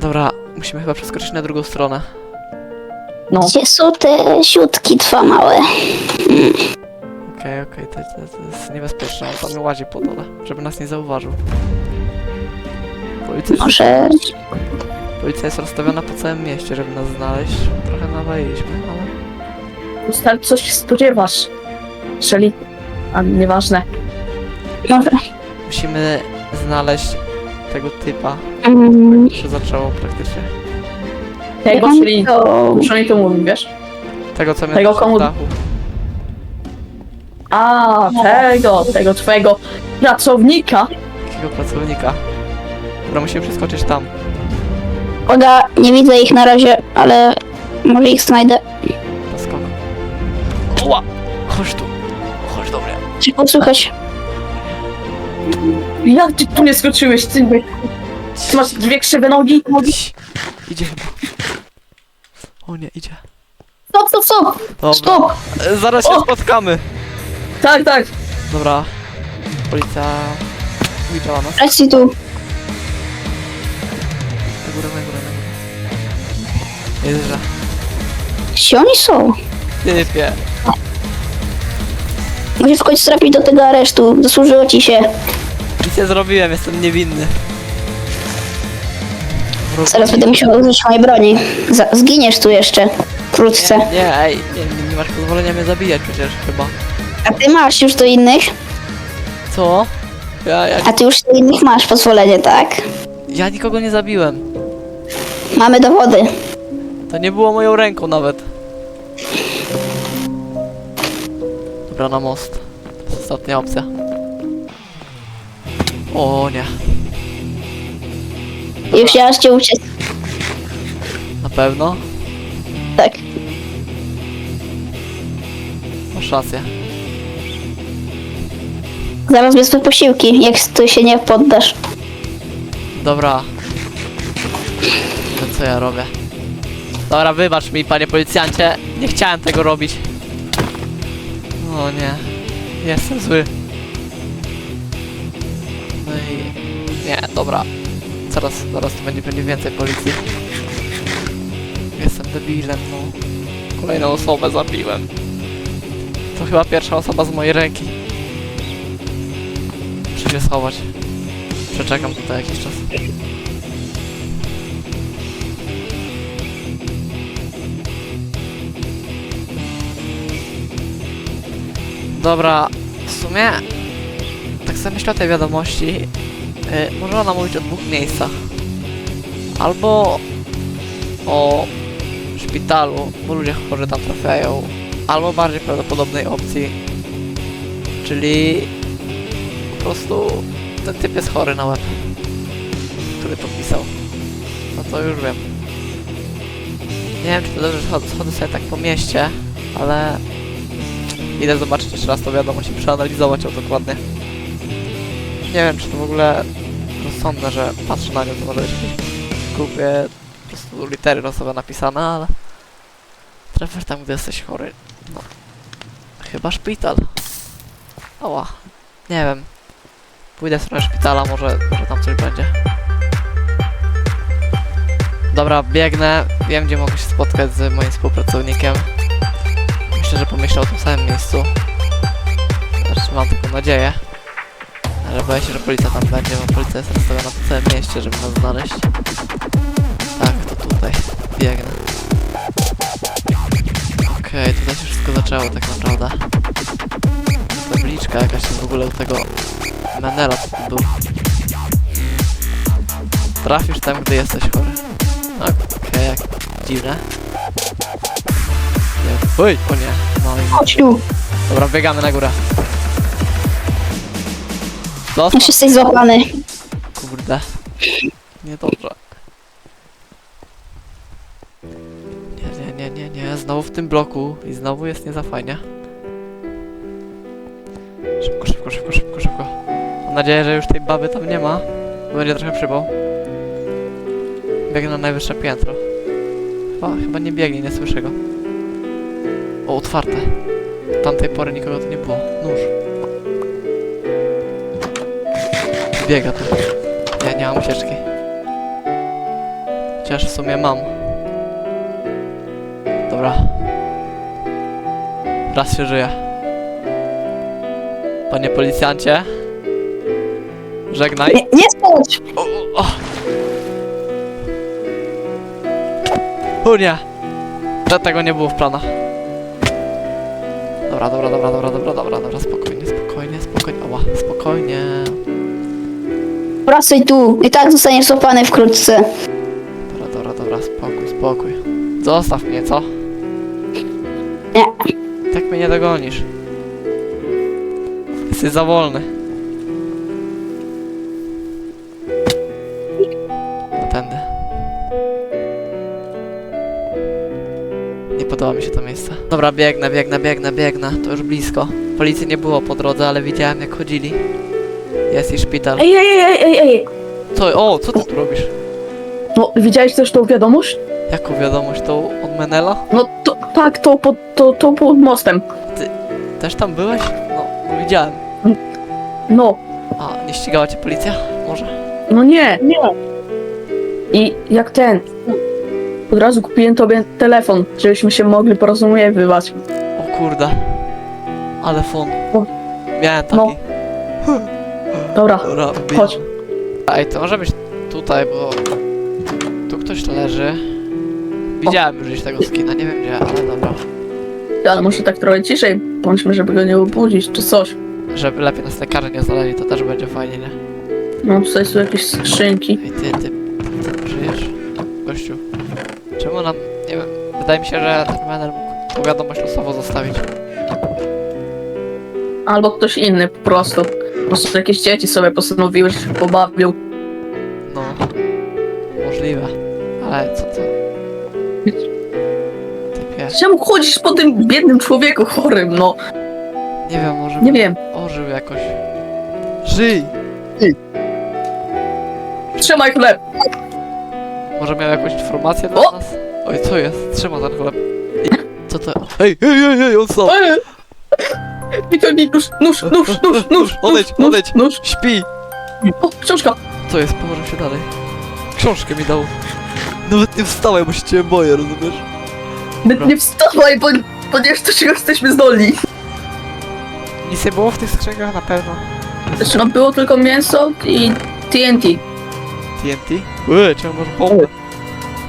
Dobra, musimy chyba przeskoczyć na drugą stronę. No. Gdzie są te siutki dwa małe? Okej, okej, to, to, to jest niebezpieczne. On tam łazi po dole, żeby nas nie zauważył. Policja, jest- Może... policja jest rozstawiona po całym mieście, żeby nas znaleźć. Trochę nawaliliśmy, ale... Stary, coś się spodziewasz. Czyli... A nieważne. Może... Musimy znaleźć tego typa. Mm, To się zaczęło praktycznie. Tego, on czyli... to- Przynajmniej to mówi, wiesz? Tego, co miał Tego komu- dachu. A, tego, tego twojego pracownika. Takiego pracownika. Dobra, musimy przeskoczyć tam. Uwaga, nie widzę ich na razie, ale może ich znajdę. Na skok. Oła! Chodź tu. Chodź do mnie. Czy posłuchać? Jak ty tu nie skoczyłeś, ty? Ty masz dwie krzywe nogi? nogi? Idzie chyba. O nie, idzie. Stop, stop, stop! Dobra. Stop! E, Zaraz się O! spotkamy. Tak, tak. Dobra. Policja widziała nas. Leci tu. Na górę, na górę, na górę. Jest, że... Gdzie oni są? Typie. Musisz w końcu trafić do tego aresztu. Zasłużyło ci się. Nic nie zrobiłem, jestem niewinny. Zaraz będę musiał użyć mojej broni. Za zginiesz tu jeszcze. Wkrótce. Nie, nie, ej, nie, nie, nie masz pozwolenia mnie zabijać przecież chyba. A ty masz już do innych? Co? Ja, ja, A ty już do innych masz pozwolenie, tak? ja nikogo nie zabiłem. Mamy dowody. To nie było moją ręką nawet. Dobra, na most. To jest ostatnia opcja. O nie, Już ja cię uciec. na pewno? Tak. Masz rację. Zaraz wezmę posiłki, jak ty się nie poddasz. Dobra. To co ja robię? Dobra, wybacz mi, panie policjancie. Nie chciałem tego robić. O nie. Jestem zły. No i... Nie, dobra. Zaraz, zaraz tu będzie pewnie więcej policji. Jestem debilem, no. Kolejną osobę zabiłem. To chyba pierwsza osoba z mojej ręki. Muszę się schować. Przeczekam tutaj jakiś czas. Dobra, w sumie o tej wiadomości. Yy, może ona mówić o dwóch miejscach. Albo o szpitalu, bo ludzie chorzy tam trafiają. Albo bardziej prawdopodobnej opcji. Czyli po prostu ten typ jest chory na łeb, który to pisał. No to już wiem. Nie wiem, czy to dobrze, że schodzę sobie tak po mieście, ale idę zobaczyć jeszcze raz to wiadomość i przeanalizować ją dokładnie. Nie wiem, czy to w ogóle rozsądne, że patrzę na nią, to może być głupie po prostu litery losowe napisane, ale trafisz tam, gdy jesteś chory. No, chyba szpital. Ała, nie wiem. Pójdę w stronę szpitala, może, może tam coś będzie. Dobra, biegnę. Wiem, gdzie mogę się spotkać z moim współpracownikiem. Myślę, że pomyślał o tym samym miejscu. Znaczy, mam taką nadzieję. Ale boję się, że policja tam będzie, bo policja jest rozstawiona po całym mieście, żeby nas znaleźć. Tak, to tutaj. Biegnę. Okej, tutaj się wszystko zaczęło tak naprawdę. Tabliczka jakaś w ogóle u tego Menela co tu był. Trafisz tam, gdy jesteś chory. Okej, jak dziwne. Nie, oj, o nie. No i Chodź tu. dobra, biegamy na górę. Zostaw, Już jesteś złapany. kurde. Niedobrze. Nie, nie, nie, nie, nie. Znowu w tym bloku i znowu jest nie za fajnie. Szybko, szybko, szybko, szybko, szybko. Mam nadzieję, że już tej baby tam nie ma. Bo będzie trochę przybał. Biegnę na najwyższe piętro. Chyba, chyba nie biegnie, nie słyszę go. O, otwarte. Do tamtej pory nikogo tu nie było. Nóż. Biega tu. Nie, nie mam ucieczki. Chociaż w sumie mam. Dobra. Raz się żyje. Panie policjancie. Żegnaj. Nie, nie spać! O, o, o. o nie! Te- Tego nie było w planach. Dobra, dobra, dobra, dobra, dobra, dobra, dobra, spokojnie, spokojnie, spokojnie, ała, spokojnie. Wracaj tu, i tak zostaniesz złapany wkrótce. Dobra, dobra, dobra, spokój, spokój. Zostaw mnie, co? Nie. Tak mnie nie dogonisz. Jesteś za wolny. No tędy. Nie podoba mi się to miejsce. Dobra, biegnę, biegnę, biegnę, biegnę. To już blisko. Policji nie było po drodze, ale widziałem jak chodzili. Jest i szpital. Ej, ej, ej, ej, ej! Co? O, co ty tu robisz? No, widziałeś też tą wiadomość? Jaką wiadomość? To od Menela? No, to, tak, to pod, to, to pod mostem. Też tam byłeś? No, no widziałem. No, A, nie ścigała cię policja? Może? no nie. Nie. I jak ten... Od razu kupiłem tobie telefon, żebyśmy się mogli porozumiewać. O kurde. Ale fon. Miałem taki. No. Dobra, Dobra, chodź. Ej, to może być tutaj, bo... Tu ktoś leży. Widziałem już gdzieś tego skina, nie wiem gdzie, ale dobra. ale może tak trochę ciszej bądźmy, żeby go nie obudzić, czy coś. Żeby lepiej nas lekarze nie znaleźli, to też będzie fajnie, nie? No, tutaj są jakieś skrzynki. Ej, ty, ty, ty żyjesz? Gościu. Czemu nam... Nie wiem, wydaje mi się, że ten menel mógł tą wiadomość losowo zostawić. Albo ktoś inny po prostu. Po prostu jakieś dzieci sobie postanowiły, że się pobawił. No. Możliwe. Ale co to? Typie. Czemu chodzisz po tym biednym człowieku chorym, no? Nie wiem, może Nie wiem. ożył jakoś. Żyj! Trzymaj chleb! Może miał jakąś informację dla O! nas? Oj, co jest? Trzyma ten chleb. I- Co to? Hej, hej, hej, hej, on stał! Eee! Wiktor, nóż, nóż, nóż, nóż, nóż, Odejdź, nóż, odejdź. Nóż. Śpi! O, książka! Co jest? Położył się dalej. Książkę mi dał. Nawet nie wstałem, bo się cię boję, rozumiesz? Nie, nie wstawaj, bo, ponieważ do czego jesteśmy zdolni. Nic nie było w tych skrzynkach na pewno. Znaczy, no było tylko mięso i TNT. TNT? Ue, czemu może bombę?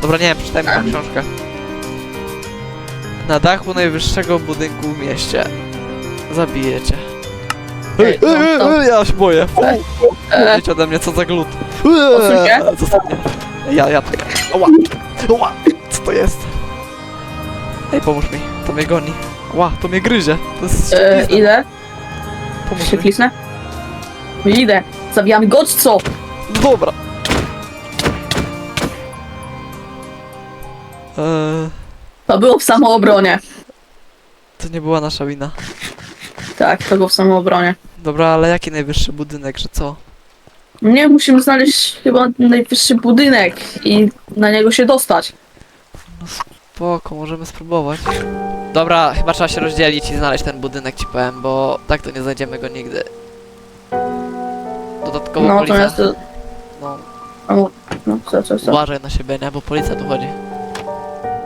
Dobra, nie wiem, przeczytajmy tą książkę. Na dachu najwyższego budynku w mieście. Zabijecie. Ej, Ej, no, ej, to- ej, ja się boję. E, Idź ode mnie, co za glut. Odsuń się. Mnie. Ja, ja tak. Oła, oła, co to jest? Ej, pomóż mi, to mnie goni. Ła, to mnie gryzie. To jest e, idę. Pomóż Się mi. klisnę? Idę. Zabijamy godźco! Dobra. Eee, To było w samoobronie. to nie była nasza wina. Tak, to było w samoobronie. Dobra, ale jaki najwyższy budynek, że co? Nie, musimy znaleźć chyba najwyższy budynek i na niego się dostać. Spoko, możemy spróbować. Dobra, chyba trzeba się rozdzielić i znaleźć ten budynek, ci powiem, bo tak to nie znajdziemy go nigdy. Dodatkowo No, policja... natomiast to... No, O, no, co, co, co? uważaj na siebie, nie? Bo policja tu chodzi.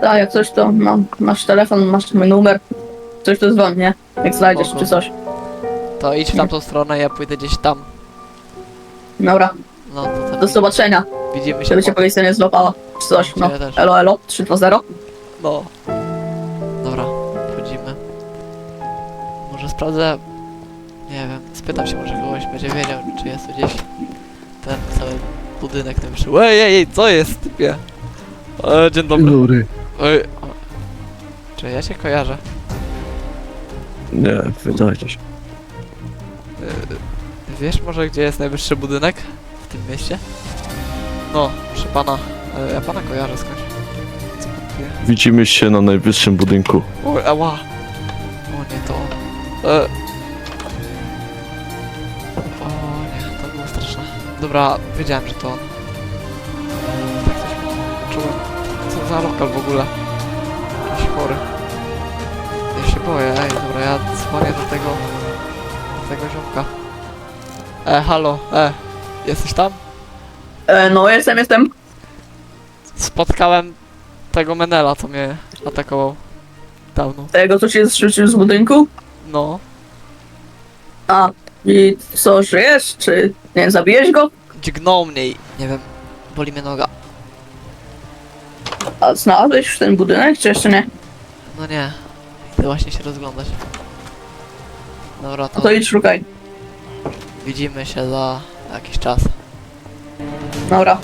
Tak, jak coś to mam, masz telefon, masz mój numer. Coś to dzwoń, nie? Jak znajdziesz, Spoko. czy coś. To idź w tamtą stronę, ja pójdę gdzieś tam. Dobra, No, to do tak. zobaczenia. Widzimy się Żeby cię po... policja nie złapała. Czy coś, no. Ciebie też. Elo, elo, 320. No. Dobra, wchodzimy. Może sprawdzę... Nie wiem, spytam się, może kogoś będzie wiedział, czy jest tu gdzieś ten cały budynek ten wyszły. Ej, ej, ej, co jest, typie? E, dzień dobry. Dobry. Ej, o. Czy ja cię kojarzę? Nie. E, wiesz może, gdzie jest najwyższy budynek w tym mieście? No, proszę pana, e, ja pana kojarzę skądś. Co pan wie? Widzimy się na najwyższym budynku. O, ała! O nie, to on. E. O nie, to było straszne. Dobra, wiedziałem, że to on. Tak coś czułem. Co za lokal w ogóle? Jakiś chory. Się boję, ej, dobra, ja dzwonię do tego... do tego ziomka. E, halo, e, jesteś tam? E, no, jestem, jestem. spotkałem tego Menela, co mnie atakował. Dawno. Tego, co cię zrzucił z budynku? No. A, i co, żyjesz? Czy, nie wiem, zabiłeś go? Dźgnął mnie i nie wiem, boli mnie noga. A znalazłeś już ten budynek, czy jeszcze nie? No nie. Idę właśnie się rozglądać. Dobra, No to to idź szukaj. widzimy się za jakiś czas. Dobra.